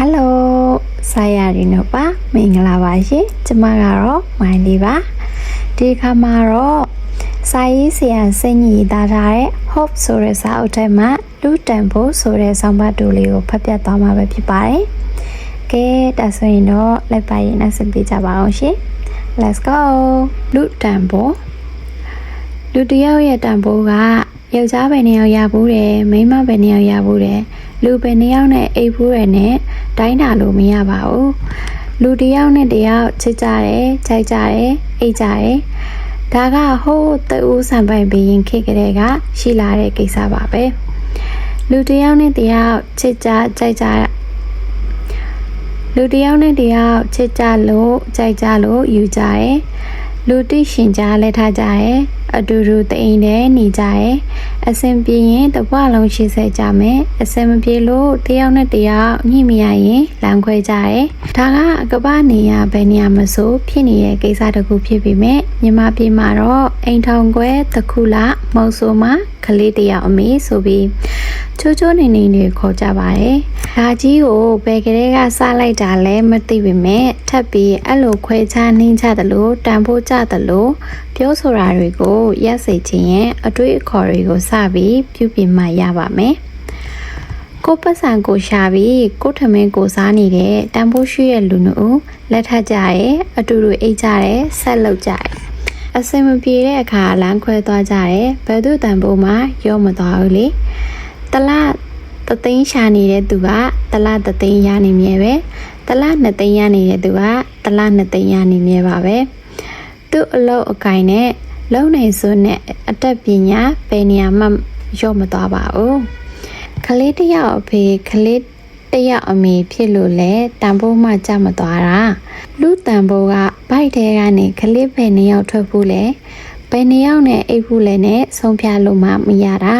ဟယ်လိုဆိုင်ရာရီနော်ပါမင်္ဂလာပါရှင်ကျမကတော့မိုင်းလေးပါဒီခါမှာတော့စာရေးဆရာစင်ကြီးတာထားတဲ့ hope ဆိုတဲ့စာအုပ်ထဲမှာလူတန်ဖို့ဆိုတဲ့ဆောင်းပါးတူလေးကိုဖတ်ပြသွားမှာပဲဖြစ်ပါတယ်ကဲဒါဆိုရင်တော့လက်ပါရင်နဲ့ဆက်ပြကြပါအောင်ရှင် let's go လူတန်ဖို့လူတစ်ယောက်ရဲ့တန်ဖိုးကယောက်ျားပဲနှစ်ယောက်ရဘူးတယ်မိန်းမပဲနှစ်ယောက်ရဘူးတယ်လူပဲနှစ်ယောက်နဲ့အိပ်ဘူးတယ်နဲ့ တိုင်းတာလို့မရပါဘူးလူတစ်ယောက်နဲ့တစ်ယောက်ချစ်ကြတယ်ကြိုက်ကြတယ်အိပ်ကြတယ်ဒါကဟိုးတူးဆံပိုင်ဘရင်ခေတ်ကလေးကရှိလာတဲ့ကိစ္စပါပဲလူတစ်ယောက်နဲ့တစ်ယောက်ချစ်ကြကြိုက်ကြလူတစ်ယောက်နဲ့တစ်ယောက်ချစ်ကြလို့ကြိုက်ကြလို့ယူကြတယ်လူတိရှင်ကြလက်ထားကြတယ် အတူတူတအိမ်နဲ့နေကြတယ်အဆင်ပြေရင်တစ်ပွားလုံးရှိစေကြမယ်အဆင်မပြေလို့တယောက်နဲ့တယောက်ညှိမရရင်လမ်းခွဲကြတယ်ဒါကကပ္ပနေရဘယ်နေရာမဆိုဖြစ်နေတဲ့ကိစ္စတစ်ခုဖြစ်ပေမဲ့မြန်မာပြည်မှာတော့အိမ်ထောင်ခွဲတစ်ခုလမဟုတ်ဆိုမှကလေးတယောက်အမေဆိုပြီးချိုးချိုးနေနေတွေခေါ်ကြပါတယ်ဒါကြီးကိုဘယ်ကလေးကစလိုက်တာလဲမသိပေမဲ့ထပ်ပြီးအဲ့လိုခွဲခြားနှင်းချတယ်လို့တန်ဖိုးကြတယ်လို့ပြောဆိုတာတွေကိုရက်စိတ်ချင်းရဲ့အတွေ့အခေါ်တွေကိုစပြီးပြုပြင်မှရပါမယ်။ကိုပတ်စံကိုရှာပြီးကိုထမင်းကိုစားနေတဲ့တန်ဖိုးရှိရဲ့လူနုလက်ထပ်ကြရဲ့အတူတူအိတ်ကြတဲ့ဆက်လုပ်ကြရဲ့အစင်မပြေတဲ့အခါလမ်းခွဲသွားကြတယ်ဘယ်သူတန်ဖိုးမှရောမသွားဘူးလေတလားတသိန်းရှာနေတဲ့သူကတလားတသိန်းရနေမြဲပဲတလားနှစ်သိန်းရနေတဲ့သူကတလားနှစ်သိန်းရနေမြဲပါပဲသူ့အလုပ်အကင်နဲ့ လုံနိုင်စွန်းနဲ့အတက်ပညာဘယ်နေရာမှရော့မသွားပါဘူးကလေးတယောက်အဖေကလေးတယောက်အမေဖြစ်လို့လဲတန်ဖိုးမှကြမသွားတာလူတန်ဖိုးကဘိုက်ထဲကနေကလေးပဲနှစ်ယောက်ထွက်ဖို့လဲဘယ်နှစ်ယောက်နဲ့အိပ်ဖို့လဲနဲ့ဆုံးဖြတ်လို့မှမရတာ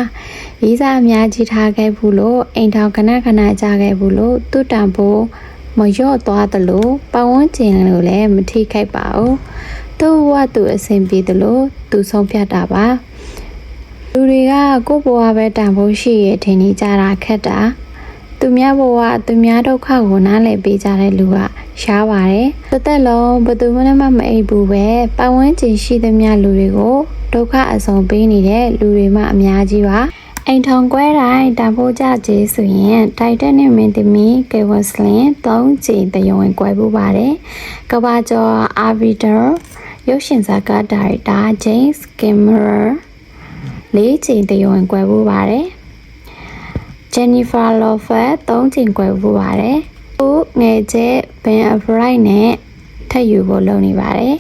ရေးစားအများကြီးထားခဲ့ဘူးလို့အိမ်ထောင်ခဏခဏကြားခဲ့ဘူးလို့သူ့တန်ဖိုးမလျော့သွားသလိုပတ်ဝန်းကျင်လို့လည်းမထိခိုက်ပါဘူး သူ့ဘဝသူအဆင်ပြေသလိုသူဆုံးဖြတ်တာပါလူတွေကကိုယ့်ဘဝပဲတန်ဖိုးရှိရထင်နေကြတာခက်တာသူများဘဝသူများဒုက္ခကိုနားလည်ပေးကြတဲ့လူကရှားပါတယ်တစ်သက်လုံးဘယ်သူမှမမအိပ်ဘူးပဲပတ်ဝန်းကျင်ရှိသမျှလူတွေကိုဒုက္ခအဆုံးပေးနေတဲ့လူတွေမှအများကြီးပါအိမ်ထောင်ကွဲတိုင်းတန်ဖိုးကြကြီးဆိုရင်တိုက်တက်နဲ့မင်းသမီးကေဝစလင်၃ချိန်တယဝင်ကွဲပူပါတယ်ကဘာကျော်အာဗီတာ ရုပ်ရှင်ဇာတ်ကားဒါရိုက်တာ James Cameron လေးချိန်တယဝင်ကွဲပူပါတယ် Jennifer Lopez ၃ချိန်ကွဲပူပါတယ်သူငယ်ကျဲ Ben Affleck နဲ့ထပ်ယူဖို့လုပ်နေပါတယ်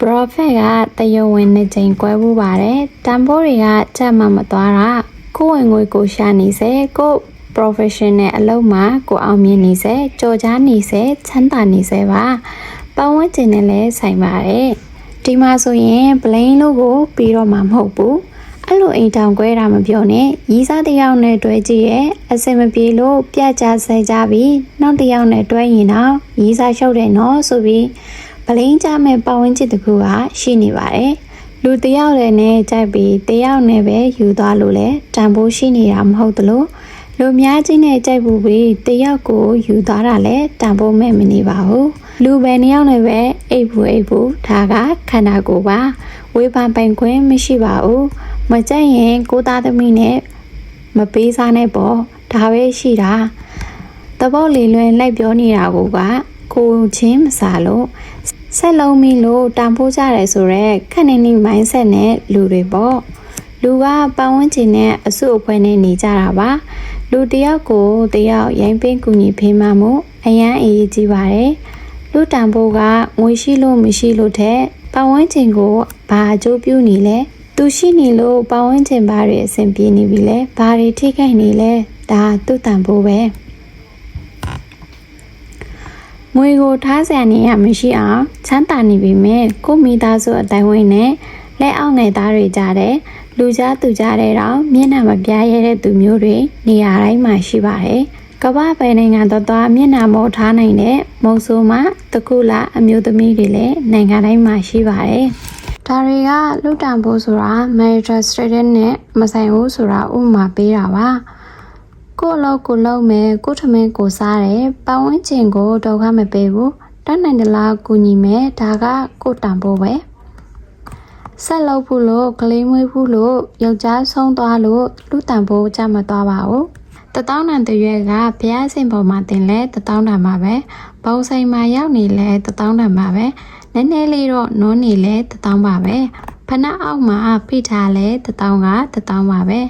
Prophet ကတယဝင်နှစ်ချိန်ကွဲပူပါတယ်တန်ဖိုးတွေကချက်မှမသွားတာကိုယ်ဝင်ငွေကိုရှာနေစေကို professional အလုပ်မှာကိုအောင်မြင်နေစေကြော်ကြားနေစေချမ်းသာနေစေပါပတ်ဝန်းကျင်နဲ့လည်းဆိုင်ပါတယ် ဒီမှာဆိုရင် plain လို့ကိုပြီးတော့မှမဟုတ်ဘူးအဲ့လိုအိမ်တောင်ကွဲတာမပြောနဲ့ရီးစားတစ်ယောက်နဲ့တွဲကြည့်ရဲ့အစင်မပြေလို့ပြကြဆဲကြပြီးနောက်တစ်ယောက်နဲ့တွဲရင်တော့ရီးစားရှုပ်တယ်နော်ဆိုပြီးပလိန်ကြမဲ့ပတ်ဝန်းကျင်တစ်ခုကရှိနေပါတယ်လူတစ်ယောက်လည်းနဲ့ကြိုက်ပြီးတစ်ယောက်နဲ့ပဲယူသွားလို့လဲတန်ဖိုးရှိနေတာမဟုတ်သလိုလူများကြီးနဲ့ကြိုက်ဘူးပြီးတစ်ယောက်ကိုယူသွားတာလဲတန်ဖိုးမဲ့မနေပါဘူး လူပဲနှစ်ယောက်နဲ့ပဲအိပ်ဘူးအိပ်ဘူးဒါကခန္ဓာကိုယ်ပါဝေဖန်ပိုင်ခွင့်မရှိပါဘူးမကြိုက်ရင်ကိုသားသမီးနဲ့မပေးစားနဲ့ပေါ့ဒါပဲရှိတာတပုတ်လီလွင်လိုက်ပြောနေတာကိုကကိုချင်းမစားလို့ဆက်လုံးမီလို့တန်ဖိုးကြတယ်ဆိုတော့ခက်နေနေ mindset နဲ့လူတွေပေါ့လူကပတ်ဝန်းကျင်နဲ့အစုအဖွဲ့နဲ့နေကြတာပါလူတယောက်ကိုတယောက်ရိုင်းပင်းကူညီဖေးမှမှုအရန်အေးကြီးပါတယ် လူတန်ဖိုးကငွေရှိလို့မရှိလို့တဲ့ပတ်ဝန်းကျင်ကိုဘာအကျိုးပြုနေလဲသူရှိနေလို့ပတ်ဝန်းကျင်ဘာတွေအဆင်ပြေနေပြီလဲဘာတွေထိခိုက်နေလဲဒါသူ့တန်ဖိုးပဲငွေကိုထားစရာနေရမရှိအောင်ချမ်းသာနေပြီမဲ့ကိုမိသားစုအတိုင်းဝိုင်းနဲ့လက်အောက်ငယ်သားတွေကြတဲ့လူကြားသူကြားတဲ့တော့မျက်နှာမပြားရတဲ့သူမျိုးတွေနေရာတိုင်းမှာရှိပါတယ် ကမ္ဘာပဲနိုင်ငံတော်တော်မျက်နှာမောထားနိုင်တဲ့မုံဆိုးမှတကုလအမျိုးသမီးတွေလည်းနိုင်ငံတိုင်းမှာရှိပါတယ်ဒါတွေကလူတန်ဖို့ဆိုတာ marital status နဲ့မဆိုင်ဘူးဆိုတာဥပမာပေးတာပါကိုယ့်အလောက်ကိုလုံးမယ်ကိုယ့်ထမင်းကိုစားတယ်ပတ်ဝန်းကျင်ကိုဒုက္ခမပေးဘူးတတ်နိုင်သလားကူညီမယ်ဒါကကိုယ့်တန်ဖို့ပဲဆက်လုပ်ဖို့လို့ကလေးမွေးဖို့လို့ယောက်ျားဆုံးသွားလို့လူတန်ဖို့ကြမသွားပါဘူး တတောင်းတန်တရွက်ကဘုရားရှင်ပေါ်မှာတင်လဲတတောင်းတန်မှာပဲဘုံဆိုင်မှာရောက်နေလဲတတောင်းတန်မှာပဲနည်းနည်းလေးတော့နုံးနေလဲတတောင်းပါပဲဖနက်အောက်မှာဖိထားလဲတတောင်းကတတောင်းပါပဲ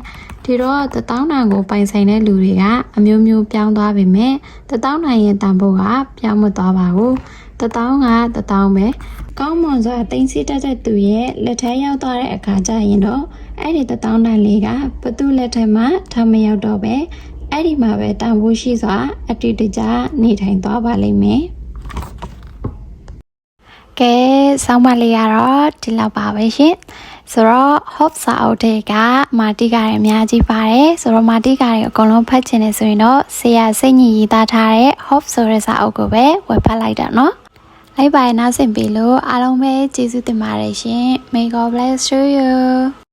ဒီတော့တတောင်းတန်ကိုပိုင်ဆိုင်တဲ့လူတွေကအမျိုးမျိုးပြောင်းသွားပြီမဲ့တတောင်းတန်ရဲ့တန်ဖိုးကပြောင်းမသွားပါဘူး တတောင်းကတတောင်းပဲကောင်းမွန်စွာတင်စီတတ်တဲ့သူရဲ့လက်ထဲရောက်သွားတဲ့အခါကျရင်တော့အဲ့ဒီတတောင်းတန်လေးကဘသူလက်ထဲမှာထားမရောက်တော့ပဲအဲ့ဒီမှာပဲတန်ဖိုးရှိစွာအတူတကျနေထိုင်သွားပါလိမ့်မယ်ကဲဆောင်းမလေးကတော့ဒီလောက်ပါပဲရှင် ဆိုတော့ hop စာအုပ်တွေကမာတိကတွေအများကြီးပါတယ်ဆိုတော့မာတိကတွေအကုန်လုံးဖတ်ချင်နေဆိုရင်တော့ဆရာစိတ်ညစ်ရေးသားထားတဲ့ hop ဆိုတဲ့စာအုပ်ကိုပဲဝယ်ဖတ်လိုက်တာเนาะ လိုက်ပါရနာဆင်ပြီလို့အားလုံးပဲကျေးဇူးတင်ပါတယ်ရှင် May God bless you